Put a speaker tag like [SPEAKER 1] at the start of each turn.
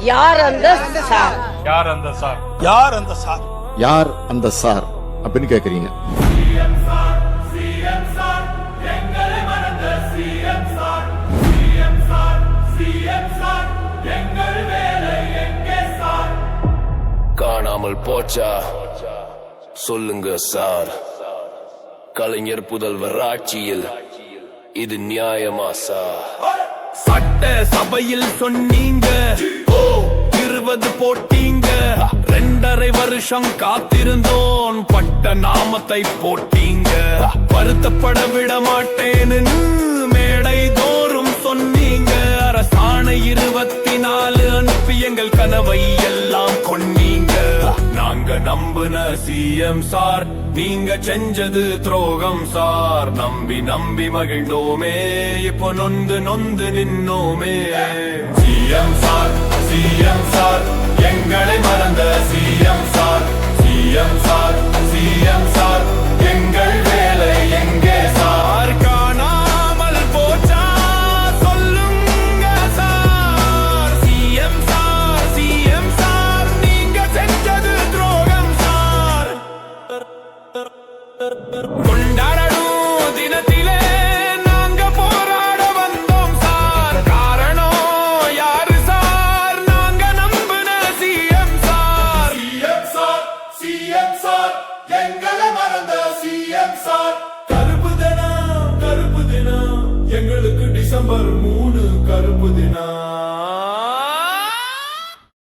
[SPEAKER 1] யார் அந்த சார்?
[SPEAKER 2] யார் அந்த சார்?
[SPEAKER 3] யார் அந்த சார்?
[SPEAKER 4] யார் அந்த சார் அப்படின்னு கேக்குறீங்க.
[SPEAKER 5] காணாமல் போச்சா? சொல்லுங்க சார். கலைஞர் புதல்வர் ஆட்சியில் இது நியாயமா சார்?
[SPEAKER 6] சட்ட சபையில் சொன்னீங்க. போட்டீங்க. ரெண்டரை வருஷம் காத்திருந்தோன் பட்ட நாமத்தை போட்டீங்க. வருத்தப்பட விட மாட்டேன்னு மேடை தோறும் சொன்னீங்க. அரசாணை இருபத்தி நாலு அனுப்பி எங்கள் கனவை எல்லாம் கொன்னீங்க. நாங்க நம்புன சிஎம் சார் நீங்க செஞ்சது துரோகம் சார். நம்பி நம்பி மகிழ்ந்தோமே. இப்போ நொந்து நொந்து நின்னோமே. கொண்டாடணும் தினத்திலே. நாங்க போராட வந்தோம் சார். காரணம் யாரு சார்? நாங்க நம்பின CM sir. CM sir CM sir எங்களை மறந்த சிஎம் சார். கருப்பு தினம் கருப்பு தினம். எங்களுக்கு டிசம்பர் மூணு கருப்பு தினம்.